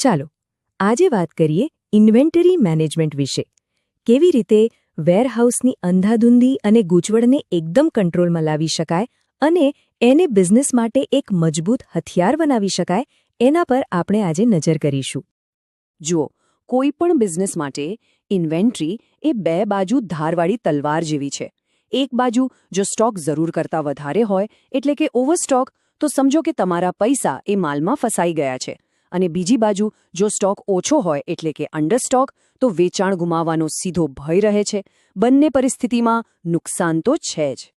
ચાલો, આજે વાત કરીએ ઇન્વેન્ટરી મેનેજમેન્ટ વિશે. કેવી રીતે વેરહાઉસની અંધાધૂંધી અને ગૂંચવણને એકદમ કંટ્રોલમાં લાવી શકાય અને એને બિઝનેસ માટે એક મજબૂત હથિયાર બનાવી શકાય, એના પર આપણે આજે નજર કરીશું. જુઓ, કોઈ પણ બિઝનેસ માટે ઇન્વેન્ટરી એ બે બાજુ ધારવાળી તલવાર જેવી છે. એક બાજુ જો સ્ટોક જરૂર કરતાં વધારે હોય, એટલે કે ઓવરસ્ટોક, તો સમજો કે તમારા પૈસા એ માલમાં ફસાઈ ગયા છે. અને બીજી બાજુ, જો સ્ટોક ઓછો હોય એટલે કે અંડરસ્ટોક તો વેચાણ ગુમાવવાનો સીધો ભય રહે છે. બંને પરિસ્થિતિમાં નુકસાન તો છે જ.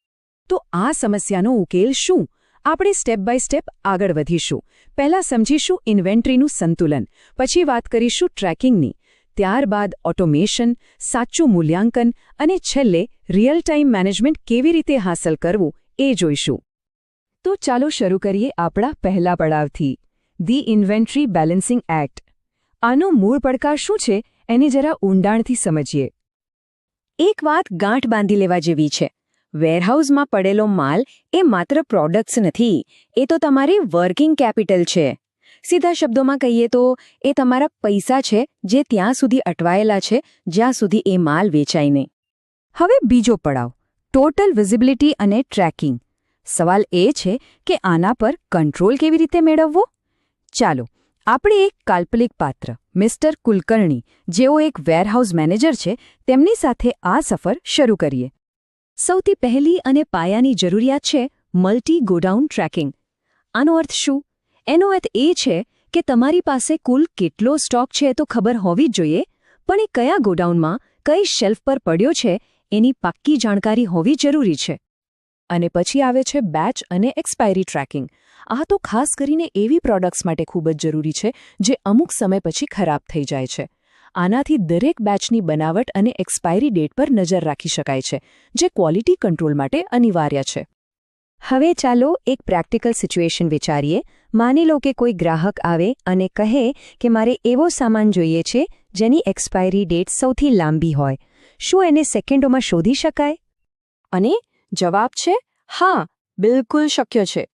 તો આ સમસ્યાનો ઉકેલ શું? આપણે સ્ટેપ બાય સ્ટેપ આગળ વધીશું. પહેલાં સમજીશું ઇન્વેન્ટરીનું સંતુલન, પછી વાત કરીશું ટ્રેકિંગની. ત્યારબાદ ઓટોમેશન, સાચું મૂલ્યાંકન અને છેલ્લે રિયલ ટાઈમ મેનેજમેન્ટ કેવી રીતે હાંસલ કરવું એ જોઈશું. તો ચાલો શરૂ કરીએ આપણા પહેલા પડાવથી. The inventory balancing act. આનો મૂળ પડકાર શું છે, એને જરા ઊંડાણથી સમજીએ. એક વાત ગાંઠ બાંધી લેવા જેવી છે. વેરહાઉસમાં પડેલો માલ એ માત્ર પ્રોડક્ટ્સ નથી, એ તો તમારી વર્કિંગ કેપિટલ છે. સીધા શબ્દોમાં કહીએ તો, એ તમારા પૈસા છે, જે ત્યાં સુધી અટવાયેલા છે, જ્યાં સુધી એ માલ વેચાય નહીં. હવે બીજો પડાવ, ટોટલ વિઝિબિલિટી અને ટ્રેકિંગ. સવાલ એ છે કે આના પર કંટ્રોલ કેવી રીતે મેળવવો? ચાલો, આપણે એક કાલ્પનિક પાત્ર, મિસ્ટર કુલકર્ણી, જેઓ એક વેરહાઉસ મેનેજર છે, તેમની સાથે આ સફર શરૂ કરીએ. સૌથી પહેલી અને પાયાની જરૂરિયાત છે મલ્ટી ગોડાઉન ટ્રેકિંગ. આનો અર્થ શું? એનો અર્થ એ છે કે તમારી પાસે કુલ કેટલો સ્ટોક છે તો ખબર હોવી જ જોઈએ, પણ એ કયા ગોડાઉનમાં, કઈ શેલ્ફ પર પડ્યો છે, એની પાક્કી જાણકારી હોવી જરૂરી છે. અને પછી આવે છે બેચ અને એક્સપાયરી ટ્રેકિંગ આ તો ખાસ કરીને એવી પ્રોડક્ટ્સ માટે ખૂબ જ જરૂરી છે, જે અમુક સમય પછી ખરાબ થઈ જાય છે. આનાથી દરેક બેચની બનાવટ અને એક્સપાયરી ડેટ પર નજર રાખી શકાય છે, જે ક્વોલિટી કંટ્રોલ માટે અનિવાર્ય છે. હવે ચાલો એક પ્રેક્ટિકલ સિચ્યુએશન વિચારીએ. માની લો કે કોઈ ગ્રાહક આવે અને કહે કે મારે એવો સામાન જોઈએ છે, જેની એક્સપાયરી ડેટ સૌથી લાંબી હોય. શું એને સેકન્ડોમાં શોધી શકાય? અને જવાબ છે, હા, બિલકુલ શક્ય છે.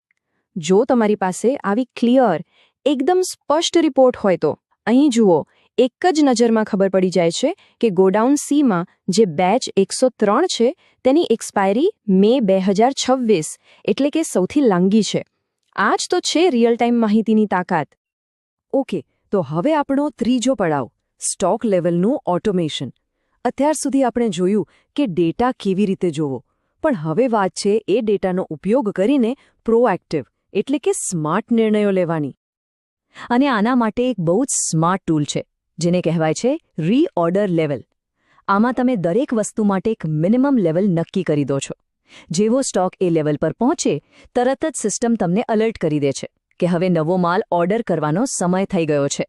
જો તમારી પાસે આવી ક્લિયર એકદમ સ્પષ્ટ રિપોર્ટ હોય તો. અહીં જુઓ, એક જ નજરમાં ખબર પડી જાય છે કે ગોડાઉન સીમાં જે બેચ એકસો ત્રણ છે, તેની એક્સપાયરી મે બે હજાર છવ્વીસ, એટલે કે સૌથી લાંગી છે. આ જ તો છે રિયલ ટાઈમ માહિતીની તાકાત. ઓકે તો હવે આપણો ત્રીજો પડાવ સ્ટોક લેવલનું ઓટોમેશન અત્યાર સુધી આપણે જોયું કે ડેટા કેવી રીતે જોવો. પણ હવે વાત છે એ ડેટાનો ઉપયોગ કરીને પ્રોએક્ટિવ, એટલે કે સ્માર્ટ નિર્ણયો લેવાની. અને આના માટે એક બહુ જ સ્માર્ટ ટૂલ છે, જેને કહેવાય છે રીઓર્ડર લેવલ. આમાં તમે દરેક વસ્તુ માટે એક મિનિમમ લેવલ નક્કી કરી દો છો. જેવો સ્ટોક એ લેવલ પર પહોંચે, તરત જ સિસ્ટમ તમને અલર્ટ કરી દે છે કે હવે નવો માલ ઓર્ડર કરવાનો સમય થઈ ગયો છે.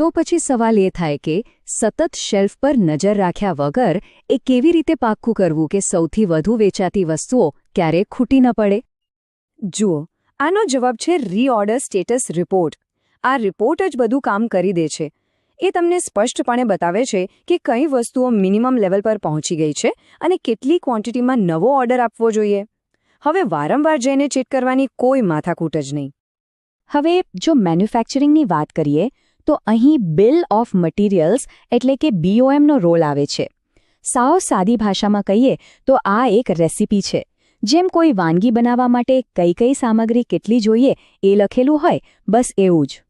તો પછી સવાલ એ થાય કે સતત શેલ્ફ પર નજર રાખ્યા વગર એ કેવી રીતે પાક્કું કરવું કે સૌથી વધુ વેચાતી વસ્તુઓ ક્યારેય ખૂટી ન પડે? જુઓ, આનો જવાબ છે રીઓર્ડર સ્ટેટસ રિપોર્ટ આ રિપોર્ટ જ બધું કામ કરી દે છે. એ તમને સ્પષ્ટપણે બતાવે છે કે કઈ વસ્તુઓ મિનિમમ લેવલ પર પહોંચી ગઈ છે અને કેટલી ક્વોન્ટિટીમાં નવો ઓર્ડર આપવો જોઈએ. હવે વારંવાર જઈને ચેક કરવાની કોઈ માથાકૂટ જ નહીં. હવે જો મેન્યુફેક્ચરિંગની વાત કરીએ તો અહીં બિલ ઓફ મટીરિયલ્સ એટલે કે બીઓએમનો રોલ આવે છે. સાવ સાદી ભાષામાં કહીએ તો આ એક રેસીપી છે. જેમ કોઈ વાનગી બનાવવા માટે કઈ કઈ સામગ્રી કેટલી જોઈએ એ લખેલું હોય, બસ એવું જ.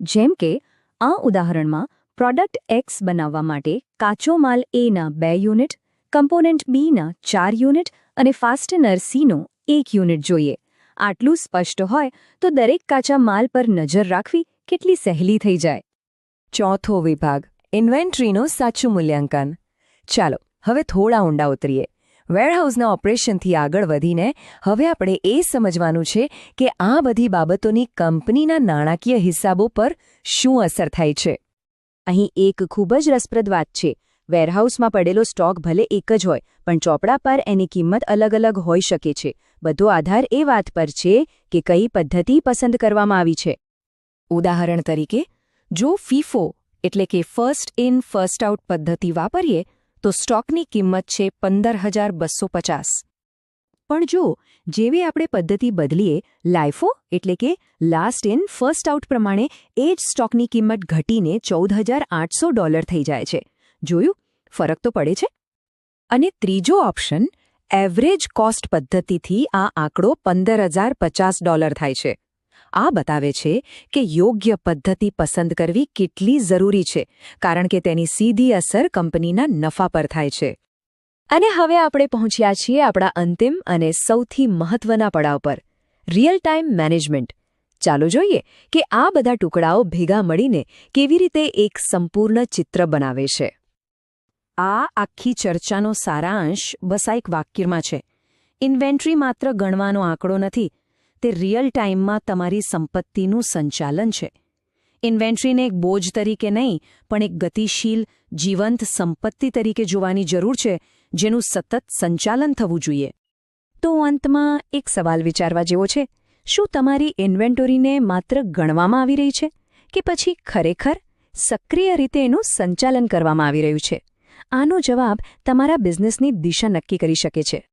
જેમ કે, આ ઉદાહરણમાં પ્રોડક્ટ એક્સ બનાવવા માટે કાચો માલ એના બે યુનિટ, કમ્પોનન્ટ બીના ચાર યુનિટ અને ફાસ્ટનર સીનો એક યુનિટ જોઈએ. આટલું સ્પષ્ટ હોય તો દરેક કાચા માલ પર નજર રાખવી કેટલી સહેલી થઈ જાય. ચોથો વિભાગ, ઇન્વેન્ટરીનું સાચું મૂલ્યાંકન. ચાલો, હવે થોડા ઊંડા ઉતરીએ. વેરહાઉસના ઓપરેશનથી આગળ વધીને, હવે આપણે એ સમજવાનું છે કે આ બધી બાબતોની કંપનીના નાણાકીય હિસાબો પર શું અસર થાય છે. અહીં એક ખૂબ જ રસપ્રદ વાત છે. વેરહાઉસમાં પડેલો સ્ટોક ભલે એક જ હોય, પણ ચોપડા પર એની કિંમત અલગ અલગ હોઈ શકે છે. બધો આધાર એ વાત પર છે કે કઈ પદ્ધતિ પસંદ કરવામાં આવી છે. ઉદાહરણ તરીકે, જો ફીફો એટલે કે ફર્સ્ટ ઇન, ફર્સ્ટ આઉટ પદ્ધતિ વાપરીએ, તો સ્ટોકની કિંમત છે પંદર હજાર બસો પચાસ. પણ જો જેવી આપણે પદ્ધતિ બદલીએ, લાઇફો એટલે કે લાસ્ટ ઇન, ફર્સ્ટ આઉટ પ્રમાણે, એ જ સ્ટોકની કિંમત ઘટીને ચૌદ હજાર આઠસો ડોલર થઈ જાય છે. જોયું? ફરક તો પડે છે. અને ત્રીજો ઓપ્શન, એવરેજ કોસ્ટ પદ્ધતિથી આ આંકડો પંદર હજાર પચાસ ડોલર થાય છે. આ બતાવે છે કે યોગ્ય પદ્ધતિ પસંદ કરવી કેટલી જરૂરી છે, કારણ કે તેની સીધી અસર કંપનીના નફા પર થાય છે. અને હવે આપણે પહોંચ્યા છીએ આપણા અંતિમ અને સૌથી મહત્વના પડાવ પર રિયલ ટાઈમ મેનેજમેન્ટ. ચાલો જોઈએ કે આ બધા ટુકડાઓ ભેગા મળીને કેવી રીતે એક સંપૂર્ણ ચિત્ર બનાવે છે. આ આખી ચર્ચાનો સારાંશ બસ એક વાક્યમાં છે. ઇન્વેન્ટ્રી માત્ર ગણવાનો આંકડો નથી તે રિયલ ટાઈમમાં તમારી સંપત્તિનું સંચાલન છે. ઇન્વેન્ટ્રીને એક બોજ તરીકે નહીં, પણ એક ગતિશીલ, જીવંત સંપત્તિ તરીકે જોવાની જરૂર છે, જેનું સતત સંચાલન થવું જોઈએ. તો અંતમાં એક સવાલ વિચારવા જેવો છે. શું તમારી ઇન્વેન્ટરીને માત્ર ગણવામાં આવી રહી છે કે પછી ખરેખર સક્રિય રીતે એનું સંચાલન કરવામાં આવી રહ્યું છે? આનો જવાબ તમારા બિઝનેસની દિશા નક્કી કરી શકે છે.